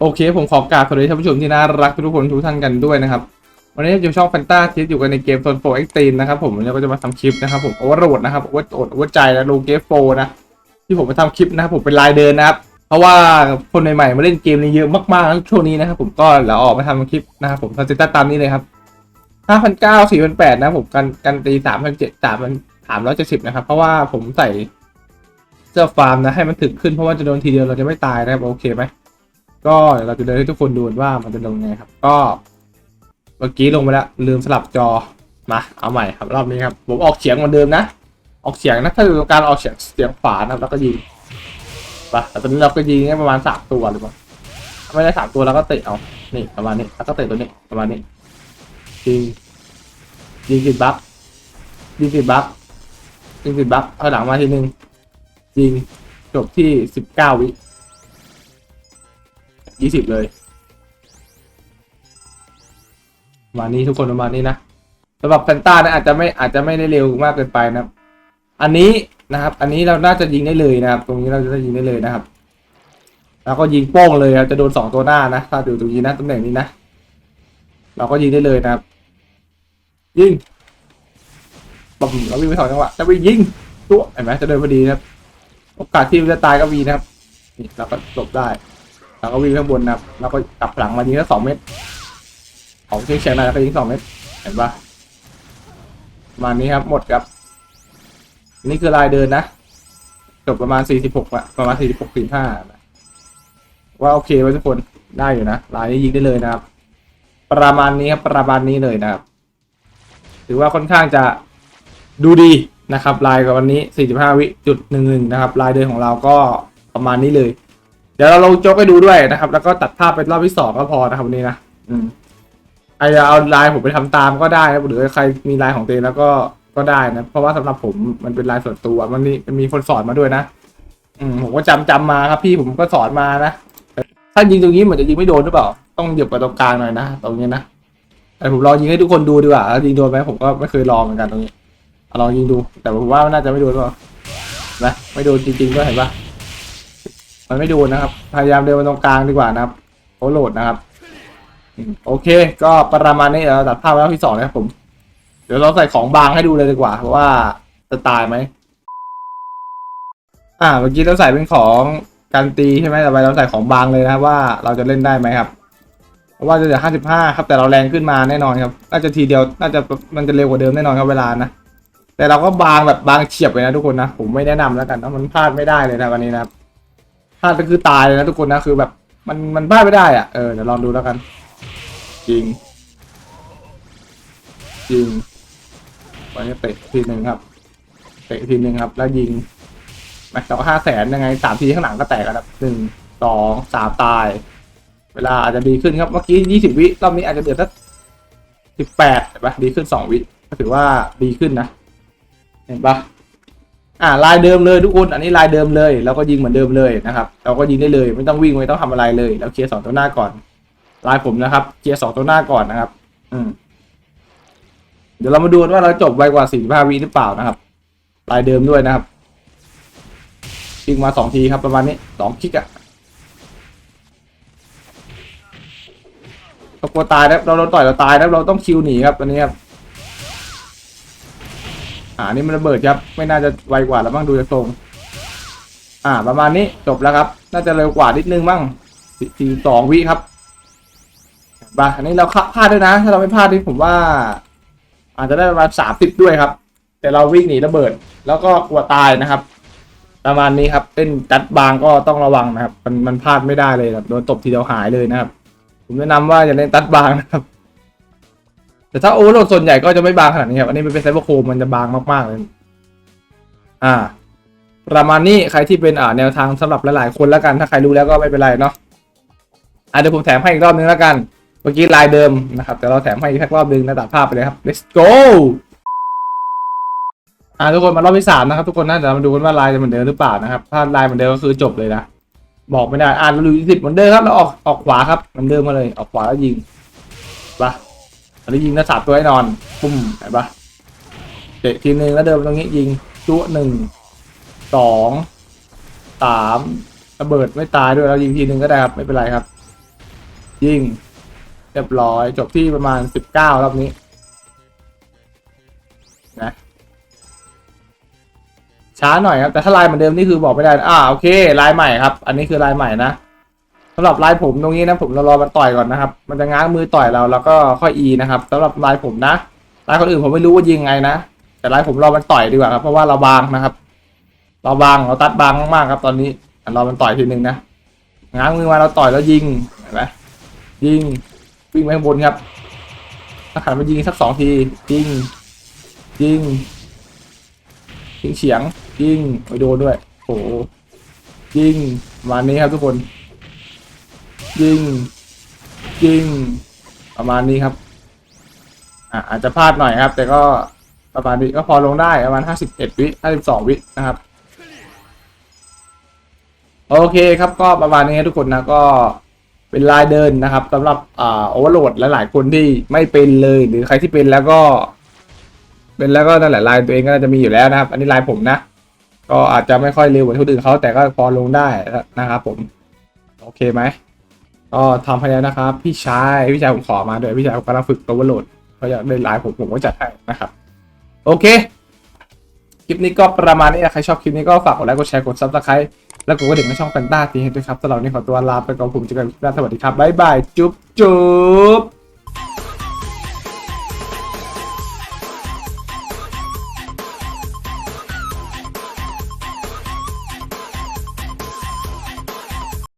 โอเค ผมขอกราบสวัสดีท่านผู้ชมที่น่ารักทุกคนทุกท่านกันด้วยนะครับ วันนี้อยู่ช่องแฟนตาคิดอยู่กันในเกมโซนโฟเอ็กตีนนะครับผมวันนี้ก็จะมาทำคลิปนะครับผมโอเวอร์โหลดนะครับโอเวอร์โหลดโอเวอร์ใจและโลเกโฟนะที่ผมมาทำคลิปนะครับผมเป็นลายเดินนะครับเพราะว่าคนใหม่ๆมาเล่นเกมนี้เยอะมากๆช่วงนี้นะครับผมก็แล้วออกมาทำคลิปนะครับผมทำเซตตามนี้เลยครับห้าพันเก้าสี่พันแปดนะผมกันกันตีสามพันเจ็ดสามพันสามร้อยเจ็ดสิบนะครับเพราะว่าผมใส่เสื้อฟาร์มนะให้มันถึกขึ้นเพราะว่าจะโดนทีเดียวเราจะไม่ตายนะครับโอเคไหม ก็เดี๋ยวเราจะเดินให้ทุกคนดูว่ามันจะลงไงครับ ก็ เมื่อกี้ลงไปแล้ว ลืมสลับจอมาเอาใหม่ครับรอบนี้ครับผมออกเฉียงเหมือนเดิมนะ ออกเฉียงนะถ้าดูการออกเฉียงเฉียงขวานะครับแล้วก็ยิงไปแต่ตอนนี้เราก็ยิงได้ประมาณสามตัวหรือเปล่าไม่ได้สามตัวเราก็เตะเอานี่ประมาณนี้แล้วก็เตะตัวนี้ประมาณนี้ยิงยิงติดบัฟยิงติดบัฟยิงติดบัฟเอาหลังมาทีนึงยิงจบที่สิบเก้าวิ ยี่สิบเลยประมาณนี้ทุกคนประมาณนี้นะสำหรับแฟนต้านะอาจจะไม่อาจจะไม่ได้เร็วมากเกินไปนะอันนี้นะครับ อันนี้เราน่าจะยิงได้เลยนะครับ ตรงนี้เราจะยิงได้เลยนะครับ แล้วก็ยิงโป้งเลยครับจะโดนสองตัวหน้านะถ้าดูตรงนี้นะตำแหน่งนี้นะเราก็ยิงได้เลยนะครับ ยิงปั๊มเราวิ่งไปสองจังหวะแล้วไปยิงตัวเห็นไหมจะเดินพอดีนะครับ โอกาสที่จะตายก็มีนะครับนี่เราก็หลบได้ แล้วก็วิ่งข้างบนนะครับแล้วก็กลับหลังมายิงแค่สองเมตรของเชียงเชียงรายแล้วก็ยิงสองเมตร เห็นปะประมาณนี้ครับหมดครับ นี่คือลายเดินนะ จบประมาณสี่สิบหกอะประมาณสี่สิบหกสี่ห้าว่าโอเคไว้ทุกคนได้อยู่นะลายนี้ยิงได้เลยนะครับ ประมาณนี้ครับประมาณนี้เลยนะครับ ถือว่าค่อนข้างจะดูดีนะครับลายกับวันนี้สี่สิบห้าวิจุดหนึ่งหนึ่งนะครับลายเดินของเราก็ประมาณนี้เลย เดี๋ยวเราลงโจ๊กให้ดูด้วยนะครับ แล้วก็ตัดภาพเป็นรอบที่สองก็พอนะครับวันนี้นะอืมใครจะเอาลายผมไปทำตามก็ได้นะหรือใครมีลายของตัวเองแล้วก็ก็ได้นะ เพราะว่าสำหรับผมมันเป็นลายส่วนตัวมันมีมันมีคนสอนมาด้วยนะ อืมผมก็จำจำมาครับ พี่ผมก็สอนมานะแต่ถ้ายิงตรงนี้เหมือนจะยิงไม่โดนหรือเปล่า ต้องเหยียบไปตรงกลางหน่อยนะตรงนี้นะแต่ผมลองยิงให้ทุกคนดูดีกว่าแล้วยิงโดนไหมผมก็ไม่เคยลองเหมือนกันตรงนี้เอาลองยิงดู แต่ผมว่าน่าจะไม่โดนหรอกนะไม่โดนจริงๆก็เห็นปะ มันไม่ดนนะครับ พยายามเดินมาตรงกลางดีกว่านะครับโอโหลดนะครับ โอเค ก็ประมาณนี้เดี๋ยวเราตัดภาพไว้รอบที่สองนะครับผม เดี๋ยวเราใส่ของบางให้ดูเลยดีกว่าเพราะว่าจะตายไหม อ่า เมื่อกี้เราใส่เป็นของการตีใช่ไหมแต่ไปเราใส่ของบางเลยนะครับว่าเราจะเล่นได้ไหมครับ เพราะว่าจะเหลือห้าสิบห้าครับ แต่เราแรงขึ้นมาแน่นอนครับ น่าจะทีเดียว น่าจะมันจะเร็วกว่าเดิมแน่นอนครับเวลานะ แต่เราก็บางแบบบางเฉียบเลยนะทุกคนนะ ผมไม่แนะนำแล้วกันนะมันพลาดไม่ได้เลยนะวันนี้นะครับ พลาดก็คือตายเลยนะทุกคนนะคือแบบมันมันพลาดไม่ได้อะเออเดี๋ยวลองดูแล้วกัน จริง จริงวันนี้เตะทีหนึ่งครับเตะทีหนึ่งครับ แล้วยิงแม็กซ์เราห้าแสนยังไงสามทีข้างหลังก็แตกกันครับหนึ่งสองสามตาย เวลาอาจจะดีขึ้นครับเมื่อกี้ยี่สิบวิรอบนี้อาจจะเดือดสักสิบแปดเห็นปะดีขึ้นสองวิก็ถือว่าดีขึ้นนะ เห็นปะ อ่าลายเดิมเลยทุกคน อันนี้ลายเดิมเลยเราก็ยิงเหมือนเดิมเลยนะครับ เราก็ยิงได้เลย ไม่ต้องวิ่งไม่ต้องทำอะไรเลยเราเคลียร์สองตัวหน้าก่อน ลายผมนะครับเคลียร์สองตัวหน้าก่อนนะครับ อืมเดี๋ยวเรามาดูว่าเราจบไวกว่าสี่สิบห้าวิหรือเปล่านะครับ ลายเดิมด้วยนะครับยิงมาสองทีครับประมาณนี้สองคลิกอะเรากลัวตายนะเราโดนต่อยเราตายนะเราต้องคิวหนีครับตอนนี้ครับ อ่านี่มันระเบิดครับ ไม่น่าจะไวกว่าแล้วบ้างดูจากทรงอ่า ประมาณนี้จบแล้วครับ น่าจะเร็วกว่านิดนึงบ้างสี่สองวิครับบาอันนี้เราพลาดด้วยนะ ถ้าเราไม่พลาดนี่ผมว่า อาจจะได้ประมาณสามสิบด้วยครับ แต่เราวิ่งหนีระเบิด แล้วก็กลัวตายนะครับ ประมาณนี้ครับเล่นจัดบางก็ต้องระวังนะครับ มันมันพลาดไม่ได้เลยครับโดนตบทีเดียวหายเลยนะครับ ผมแนะนำว่าอย่าเล่นตัดบางนะครับ แต่ถ้าโอเวอร์โหลดส่วนใหญ่ก็จะไม่บางขนาดนี้ครับอันนี้เป็นไซเบอร์โคมมันจะบางมากๆเลยอ่า ประมาณนี้ใครที่เป็นอ่าแนวทางสำหรับหลายๆคนแล้วกันถ้าใครรู้แล้วก็ไม่เป็นไรเนาะอะเดี๋ยวผมแถมให้อีกรอบนึงแล้วกันเมื่อกี้ลายเดิมนะครับ แต่เราแถมให้อีกสักรอบนึงนะตัดภาพไปเลยครับ let's go อ่าทุกคนมารอบที่สามนะครับ ทุกคนนะเดี๋ยวมาดูกันว่าลายจะเหมือนเดิมหรือเปล่านะครับ ถ้าลายเหมือนเดิมก็คือจบเลยนะบอกไม่ได้อ่านเราดูสิบเหมือนเดิมครับเราออกออกขวาครับเหมือนเดิมมาเลยออกขวาแล้วยิงไปะ อันนี้ยิงน้าสามตัวแน่นอน ปุ้มเห็นปะเตะทีนึงแล้วเดินไปตรงนี้ยิงจุหนึ่งสองสามระเบิดไม่ตายด้วยแล้วยิงทีนึงก็ได้ครับ ไม่เป็นไรครับ ยิงเรียบร้อยจบที่ประมาณสิบเก้ารอบนี้นะช้าหน่อยครับแต่ถ้าลายเหมือนเดิมนี่คือบอกไม่ได้นะอ่าโอเคลายใหม่ครับ อันนี้คือลายใหม่นะ สำหรับลายผมตรงนี้นะผมเรารอมันต่อยก่อนนะครับ มันจะง้างมือต่อยเราแล้วก็ค่อยอีนะครับสำหรับลายผมนะลายคนอื่นผมไม่รู้ว่ายิงไงนะแต่ลายผมรอมันต่อยดีกว่าครับเพราะว่าเราบางนะครับ เราบางเราตัดบางมากๆครับ ตอนนี้อะรอมันต่อยทีหนึ่งนะง้างมือมาเราต่อยแล้วยิงเห็นไหมยิงวิ่งไปข้างบนครับถ้าขันมายิงสักสองทียิงยิงยิงเฉียงยิงไปโดนด้วยโอ้โหยิงมานี้ครับทุกคน ยิงยิงประมาณนี้ครับอะอาจจะพลาดหน่อยครับ แต่ก็ประมาณนี้ก็พอลงได้ประมาณห้าสิบเอ็ดวิห้าสิบสองวินะครับ โอเคครับก็ประมาณนี้ทุกคนนะก็เป็นลายเดินนะครับสำหรับอ่าโอเวอร์โหลดและหลายคนที่ไม่เป็นเลย หรือใครที่เป็นแล้วก็ เป็นแล้วก็นั่นแหละลายตัวเองก็น่าจะมีอยู่แล้วนะครับ อันนี้ลายผมนะ ก็อาจจะไม่ค่อยเร็วเหมือนคนอื่นเขาแต่ก็พอลงได้นะครับผม โอเคไหม ก็ทำให้แล้วนะครับ พี่ชายพี่ชายผมขอมาด้วยพี่ชายผมกำลังฝึกตัวอร์โหลดเขาอยากได้ไลน์ผมผมก็จัดให้นะครับ โอเค คลิปนี้ก็ประมาณนี้นะใครชอบคลิปนี้ก็ฝากกดไลค์กดแชร์กดซับสไครต์แล้วกดกระดิ่งในช่องแฟนตาทีให้ด้วยครับสำหรับวันนี้ขอตัวลาไปก่อนผมเจอกันคลิปหน้าสวัสดีครับบ๊ายบายจุ๊บจุ๊บ